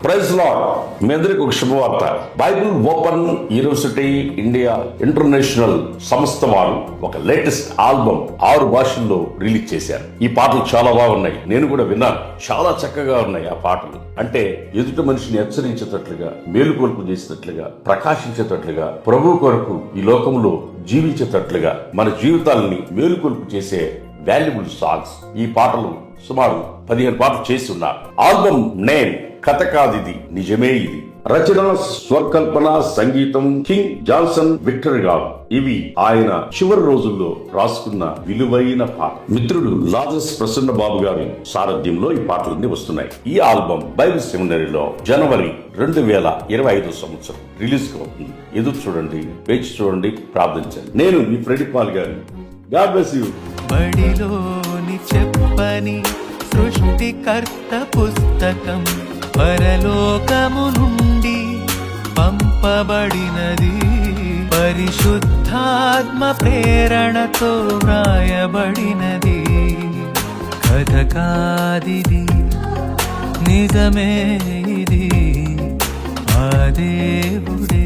Praise lord మీ అందరికి ఒక శుభవార్త. Bible open university India international సంస్థ వారు ఒక లేటెస్ట్ ఆల్బమ్ ఆరు భాషల్లో రిలీజ్ చేశారు. ఈ పాటలు చాలా బాగున్నాయి నేను కూడా విన్నాను. చాలా చక్కగా ఉన్నాయి ఆ పాటలు. అంటే ఎదుటి మనిషిని హెచ్చరించేటట్లుగా మేలుకొల్పు చేసేటట్లుగా ప్రకాశించేటట్లుగా ప్రభు కొరకు ఈ లోకంలో జీవించేటట్లుగా మన జీవితాలని మేలుకొల్పు చేసే వాల్యుబుల్ సాంగ్స్ ఈ పాటలు సుమారు పదిహేను పాటలు చేసి ఉన్నారు. ఆల్బమ్ నేమ్ కథ కాదిది నిజమే ఇది. రచన స్వకల్పన సంగీతం కింగ్ జాన్సన్ విక్టర్ గారు ఇవి ఆయన చివరి రోజుల్లో రాసుకున్న విలువైన పాట. మిత్రుడు లాజస్ ప్రసన్న బాబు గారి సారథ్యంలో ఈ పాటలన్నీ వస్తున్నాయి. ఈ ఆల్బమ్ బైబిల్ సెమినరీలో జనవరి రెండు వేల ఇరవై ఐదు సంవత్సరం రిలీజ్ అవుతుంది. ఎదురు చూడండి వేచి చూడండి ప్రార్థించండి. నేను మీ ఫ్రెండ్ పాల్ గారు గాడ్ బ్లెస్ యూ. బడిలోని చెప్పని సృష్టికర్త పుస్తకం పరలోకము నుండి పంపబడినది. పరిశుద్ధాత్మ ప్రేరణతో వ్రాయబడినది. కథ కాదిది నిజమే ఇది ఆ దేవుడే.